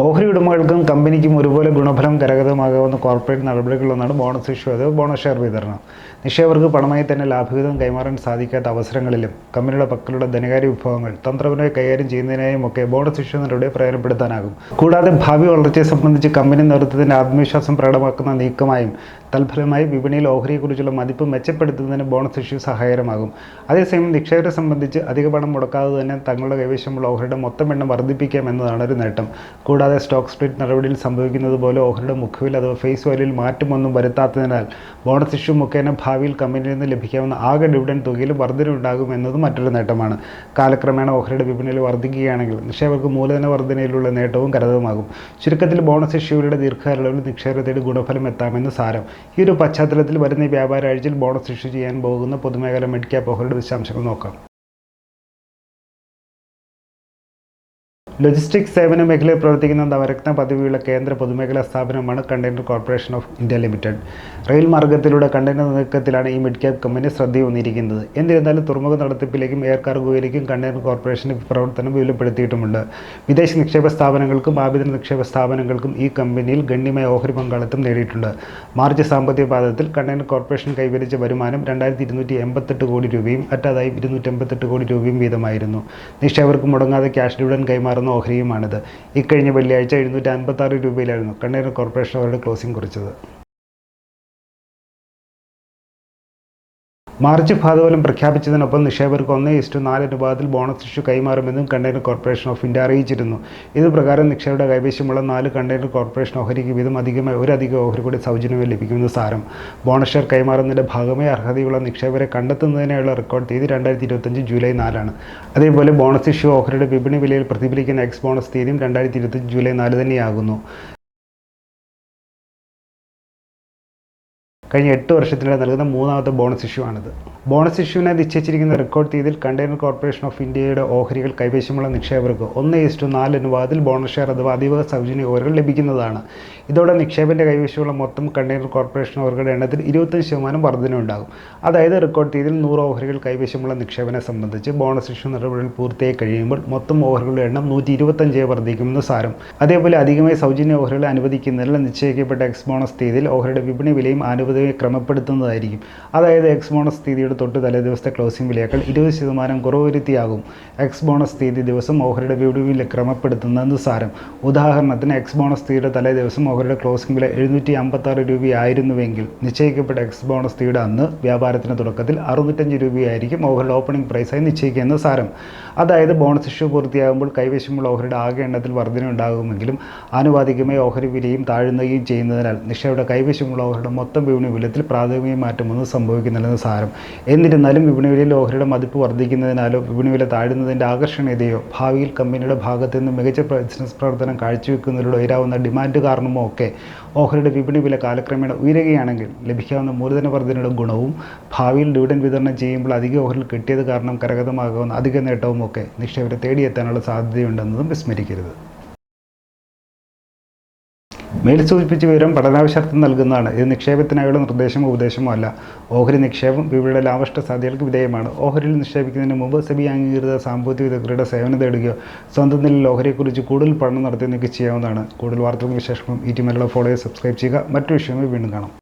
ഓഹരി ഉടമകൾക്കും കമ്പനിക്കും ഒരുപോലെ ഗുണഫലം കരഗതമാകാവുന്ന കോർപ്പറേറ്റ് നടപടികളൊന്നാണ് ബോണസ് ഇഷ്യൂ. അത് ബോണസ് ഷെയർ വിതരണം. നിക്ഷേപകർക്ക് പണമായി തന്നെ ലാഭവിഹിതം കൈമാറാൻ സാധിക്കാത്ത അവസരങ്ങളിലും കമ്പനിയുടെ പക്കലുള്ള ധനകാര്യ വിഭവങ്ങൾ തന്ത്രപരമായി കൈകാര്യം ചെയ്യുന്നതിനായും ഒക്കെ ബോണസ് ഇഷ്യൂ നടപടിയെ പ്രയോജനപ്പെടുത്താനാകും. കൂടാതെ ഭാവി വളർച്ചയെ സംബന്ധിച്ച് കമ്പനി നേതൃത്വത്തിന്റെ ആത്മവിശ്വാസം പ്രകടമാക്കുന്ന നീക്കമായും തൽഫലമായി വിപണിയിൽ ഓഹരിയെക്കുറിച്ചുള്ള മതിപ്പ് മെച്ചപ്പെടുത്തുന്നതിന് ബോണസ് ഇഷ്യൂ സഹായകരമാകും. അതേസമയം നിക്ഷേപരെ സംബന്ധിച്ച് അധിക പണം മുടക്കാതെ തന്നെ തങ്ങളുടെ കൈവശമുള്ള ഓഹരിയുടെ മൊത്തം എണ്ണം വർദ്ധിപ്പിക്കാം എന്നതാണ് ഒരു നേട്ടം. കൂടാതെ സ്റ്റോക്ക് സ്പ്ലിറ്റ് നടപടിയിൽ സംഭവിക്കുന്നത് പോലെ ഓഹരിയുടെ മുഖവിൽ അഥവാ ഫേസ് വാല്യൂവിൽ മാറ്റമൊന്നും വരുത്താത്തതിനാൽ ബോണസ് ഇഷ്യൂ മുഖേന ഭാവിയിൽ കമ്പനിയിൽ നിന്ന് ലഭിക്കാവുന്ന ആകെ ഡിവിഡൻ തുകയിൽ വർധനയുണ്ടാകും എന്നതും മറ്റൊരു നേട്ടമാണ്. കാലക്രമേണ ഓഹരിയുടെ വിപണിയിൽ വർദ്ധിക്കുകയാണെങ്കിൽ നിക്ഷേപകർക്ക് മൂലധന വർധനയിലുള്ള നേട്ടവും കരതവുമാകും ചുരുക്കത്തിൽ ബോണസ് ഇഷ്യൂകളുടെ ദീർഘകാലയളവിൽ നിക്ഷേപകരെ ഗുണഫലം എത്താമെന്ന് സാരം. ഈ ഒരു പശ്ചാത്തലത്തിൽ വരുന്ന വ്യാപാരാഴ്ചയിൽ ബോണസ് ഇഷ്യൂ ചെയ്യാൻ പോകുന്ന പൊതുമേഖല മെഡിക്കാപ്പ് ക്യാപ്പ് ഓഹരിയുടെ വിശദാംശങ്ങൾ നോക്കാം. ലോജിസ്റ്റിക്സ് സേവന മേഖലയിൽ പ്രവർത്തിക്കുന്ന നവരത്ന പദവിയുള്ള കേന്ദ്ര പൊതുമേഖലാ സ്ഥാപനമാണ് container corporation of India limited rail മാർഗത്തിലൂടെ കണ്ടെയ്നർ നീക്കത്തിലാണ് ഈ മിഡ് ക്യാപ് കമ്പനി ശ്രദ്ധയൂന്നിയിരിക്കുന്നത്. എന്നിരുന്നാലും തുറമുഖ നടത്തിപ്പിലേക്കും എയർ കാർഗോയിലേക്കും കണ്ടെയ്നർ കോർപ്പറേഷന്റെ പ്രവർത്തനം വിപുലപ്പെടുത്തിയിട്ടുമുണ്ട്. വിദേശ നിക്ഷേപ സ്ഥാപനങ്ങൾക്കും ആഭ്യന്തര നിക്ഷേപ സ്ഥാപനങ്ങൾക്കും ഈ കമ്പനിയിൽ ഗണ്യമായ ഓഹരി പങ്കാളിത്തം നേടിയിട്ടുണ്ട്. മാർച്ച് സാമ്പത്തിക പാദത്തിൽ കണ്ടെയ്നർ കോർപ്പറേഷൻ കൈവരിച്ച വരുമാനം രണ്ടായിരത്തി ഇരുന്നൂറ്റി എൺപത്തെട്ട് കോടി രൂപയും അറ്റാതായി ഇരുന്നൂറ്റി എൺപത്തെട്ട് കോടി രൂപയും വീതമായിരുന്നു. നിക്ഷേപർക്ക് മുടങ്ങാതെ ക്യാഷ് ഡിവിഡൻ കൈമാറുന്ന ഓഹരിയുമാണിത്. ഇക്കഴിഞ്ഞ വെള്ളിയാഴ്ച എഴുന്നൂറ്റി അൻപത്തി ആറ് രൂപയിലായിരുന്നു കണ്ണൂർ കോർപ്പറേഷൻ അവരുടെ ക്ലോസിംഗ് കുറിച്ചത്. മാർച്ച് ഭാഗവലം പ്രഖ്യാപിച്ചതിനൊപ്പം നിക്ഷേപകർക്ക് ഒന്ന് ഇസ്റ്റു നാല് അനുപാതത്തിൽ ബോണസ് ഇഷ്യൂ കൈമാറുമെന്നും കണ്ടെയ്നർ കോർപ്പറേഷൻ ഓഫ് ഇന്ത്യ അറിയിച്ചിരുന്നു. ഇത് പ്രകാരം നിക്ഷേപയുടെ കൈവശമുള്ള നാല് കണ്ടെയ്നർ കോർപ്പറേഷൻ ഓഹരിക്ക് വീതം അധികമായി ഒരു അധിക ഓഹരി കൂടി സൗജന്യമായി ലഭിക്കുമെന്ന് സാരം. ബോണസ് ഷെയർ കൈമാറുന്നതിന്റെ ഭാഗമായി അർഹതയുള്ള നിക്ഷേപരെ കണ്ടെത്തുന്നതിനായുള്ള റെക്കോർഡ് തീയതി രണ്ടായിരത്തി ഇരുപത്തഞ്ച് ജൂലൈ നാലാണ്. അതേപോലെ ബോണസ് ഇഷ്യൂ ഓഹരിയുടെ വിപണി വിലയിൽ പ്രതിഫലിക്കുന്ന എക്സ് ബോണസ് തീയതിയും രണ്ടായിരത്തി ഇരുപത്തഞ്ച് ജൂലൈ നാല് തന്നെയാകുന്നു. കഴിഞ്ഞ എട്ട് വർഷത്തിനിടെ നൽകുന്ന മൂന്നാമത്തെ ബോണസ് ഇഷ്യൂ ആണിത്. ബോണസ് ഇഷ്യൂവിനായി നിശ്ചയിച്ചിരിക്കുന്ന റെക്കോർഡ് തീയതിയിൽ കണ്ടെയ്നർ കോർപ്പറേഷൻ ഓഫ് ഇന്ത്യയുടെ ഓഹരികൾ കൈവശമുള്ള നിക്ഷേപകർക്ക് ഒന്ന് ഇസ്റ്റു നാല് അനുപാതത്തിൽ ബോണസ് ഷെയർ അഥവാ അതീവ സൗജന്യ ഓഹരികൾ ലഭിക്കുന്നതാണ്. ഇതോടെ നിക്ഷേപന്റെ കൈവശമുള്ള മൊത്തം കണ്ടെയ്നർ കോർപ്പറേഷൻ ഓഹരികളുടെ എണ്ണത്തിൽ ഇരുപത്തഞ്ച് ശതമാനം വർധനയുണ്ടാകും അതായത് റെക്കോർഡ് തീയതിയിൽ നൂറ് ഓഹരികൾ കൈവശമുള്ള നിക്ഷേപനെ സംബന്ധിച്ച് ബോണസ് ഇഷ്യൂ നടപടികൾ പൂർത്തിയായി കഴിയുമ്പോൾ മൊത്തം ഓഹരികളുടെ എണ്ണം നൂറ്റി ഇരുപത്തഞ്ചായി വർദ്ധിക്കുമെന്ന് സാരം. അതേപോലെ അധികമായി സൗജന്യ ഓഹരികൾ അനുവദിക്കുന്നതിൽ നിശ്ചയിക്കപ്പെട്ട എക്സ് ബോണസ് തീയതിയിൽ ഓഹരിയുടെ വിപണി വിലയും ആനുപാതികമായി ക്രമപ്പെടുത്തുന്നതായിരിക്കും. അതായത് എക്സ് ബോണസ് തീയതിയുടെ തൊട്ട് തലേ ദിവസത്തെ ക്ലോസിംഗ് വിലയേക്കാൾ ഇരുപത് ശതമാനം കുറവ് വരുത്തിയാകും എക്സ് ബോണസ് തീയതി ദിവസം ഓഹരിയുടെ വിപണിയിൽ വില നിസ്സാരം സാരം. ഉദാഹരണത്തിന് എക്സ് ബോണസ് തീയതിയുടെ തലേ ദിവസം ഓഹരിയുടെ ക്ലോസിംഗ് വില എഴുന്നൂറ്റി അമ്പത്താറ് രൂപയായിരുന്നുവെങ്കിൽ നിശ്ചയിക്കപ്പെട്ട എക്സ് ബോണസ് തീയുടെ അന്ന് വ്യാപാരത്തിന് തുടക്കത്തിൽ അറുന്നൂറ്റഞ്ച് രൂപയായിരിക്കും ഓഹരിയുടെ ഓപ്പണിംഗ് പ്രൈസായി നിശ്ചയിക്കുന്നത് സാരം. അതായത് ബോണസ് ഇഷ്യൂ പൂർത്തിയാകുമ്പോൾ കൈവശമുള്ള ഓഹരിയുടെ ആകെ എണ്ണത്തിൽ വർധന ഉണ്ടാകുമെങ്കിലും ആനുപാതികമായി ഓഹരി വിലയും താഴുന്നതും ചെയ്യുന്നതിനാൽ നിശയുടെ കൈവശമുള്ള ഓഹരിയുടെ മൊത്തം വിപണി വിലത്തിൽ പ്രാഥമിക മാറ്റമൊന്നും സംഭവിക്കുന്നില്ലെന്ന് സാരം. എന്നിരുന്നാലും വിപണിയിലെ ഓഹരിയുടെ മതിപ്പ് വർദ്ധിക്കുന്നതിനാലോ വിപണി വില താഴുന്നതിന്റെ ആകർഷണീയതയോ ഭാവിയിൽ കമ്പനിയുടെ ഭാഗത്തു നിന്ന് മികച്ച ബിസിനസ് പ്രവർത്തനം കാഴ്ചവെക്കുന്നതിലൂടെ ഉയരാവുന്ന ഡിമാൻഡ് കാരണമോ ഒക്കെ ഓഹരിയുടെ വിപണി വില കാലക്രമേണ ഉയരുകയാണെങ്കിൽ ലഭിക്കാവുന്ന മൂലധന വർധനയുടെ ഗുണവും ഭാവിയിൽ ഡിവിഡൻ വിതരണം ചെയ്യുമ്പോൾ അധിക ഓഹരിൽ കിട്ടിയത് കാരണം കരഗതമാകുന്ന അധിക നേട്ടവും ഒക്കെ നിക്ഷേപരെ തേടിയെത്താനുള്ള സാധ്യതയുണ്ടെന്നതും വിസ്മരിക്കരുത്. മേൽ സൂചിപ്പിച്ച വിവരം പഠനാവശ്യാർത്ഥം നൽകുന്നതാണ്. ഇത് നിക്ഷേപത്തിനായുള്ള നിർദ്ദേശമോ ഉപദേശമോ അല്ല. ഓഹരി നിക്ഷേപം വിപണിയുടെ ലാഭഷ്ട സാധ്യതകൾക്ക് വിധേയമാണ്. ഓഹരിയിൽ നിക്ഷേപിക്കുന്നതിന് മുമ്പ് സെബി അംഗീകൃത സാമ്പത്തിക വിദഗ്ധരുടെ സേവനം തേടുകയോ സ്വന്തം നിലയിൽ ഓഹരിയെക്കുറിച്ച് കൂടുതൽ പഠനം നടത്തി ചെയ്യാവുന്നതാണ്. കൂടുതൽ വാർത്തകളും വിശേഷം ഈ ടി മലയാളം ഫോളോ സബ്സ്ക്രൈബ് ചെയ്യുക. മറ്റു വിഷയങ്ങൾ വീണ്ടും കാണാം.